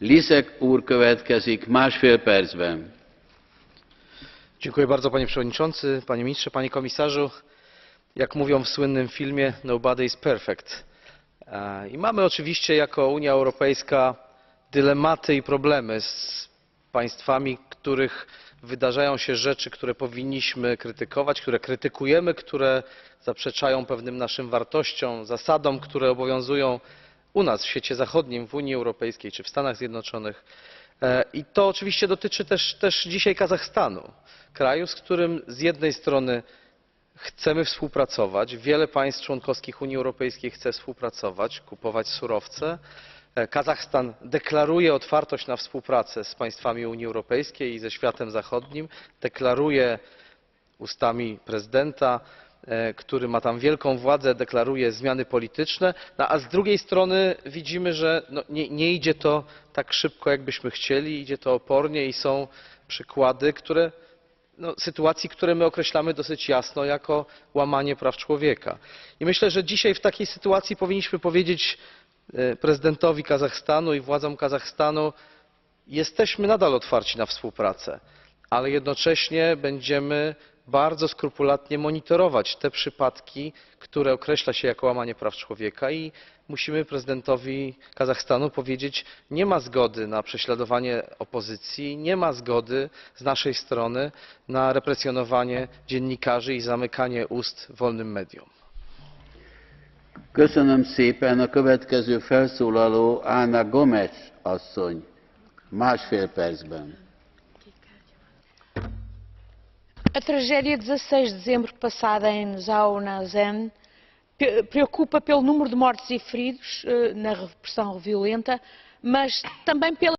Lisek úr következik másfél percben. Dziękuję bardzo panie przewodniczący, panie ministrze, panie komisarzu. Jak mówią w słynnym filmie Nobody is perfect. E, I mamy oczywiście jako Unia Europejska dylematy i problemy z państwami, których wydarzają się rzeczy, które powinniśmy krytykować, które krytykujemy, które zaprzeczają pewnym naszym wartościom, zasadom, które obowiązują u nas w świecie zachodnim, w Unii Europejskiej czy w Stanach Zjednoczonych. E, I to oczywiście dotyczy też, też dzisiaj Kazachstanu, kraju, z którym z jednej strony chcemy współpracować, wiele państw członkowskich Unii Europejskiej chce współpracować, kupować surowce. E, Kazachstan deklaruje otwartość na współpracę z państwami Unii Europejskiej i ze światem zachodnim, deklaruje ustami prezydenta, który ma tam wielką władzę, deklaruje zmiany polityczne, no, a z drugiej strony widzimy, że no, nie, nie idzie to tak szybko, jakbyśmy chcieli, idzie to opornie i są przykłady, które, no, sytuacji, które my określamy dosyć jasno jako łamanie praw człowieka. I myślę, że dzisiaj w takiej sytuacji powinniśmy powiedzieć e, prezydentowi Kazachstanu i władzom Kazachstanu, jesteśmy nadal otwarci na współpracę, ale jednocześnie będziemy bardzo skrupulatnie monitorować te przypadki, które określa się jako łamanie praw człowieka i musimy prezydentowi Kazachstanu powiedzieć, nie ma zgody na prześladowanie opozycji, nie ma zgody z naszej strony na represjonowanie dziennikarzy i zamykanie ust wolnym mediom. Köszönöm szépen. A következő felszólaló Ána Gomes asszony. Másfél percben. A tragédia de 16 de dezembro passada em Zhao Nazen preocupa pelo número de mortos e feridos eh, na repressão violenta, mas também pela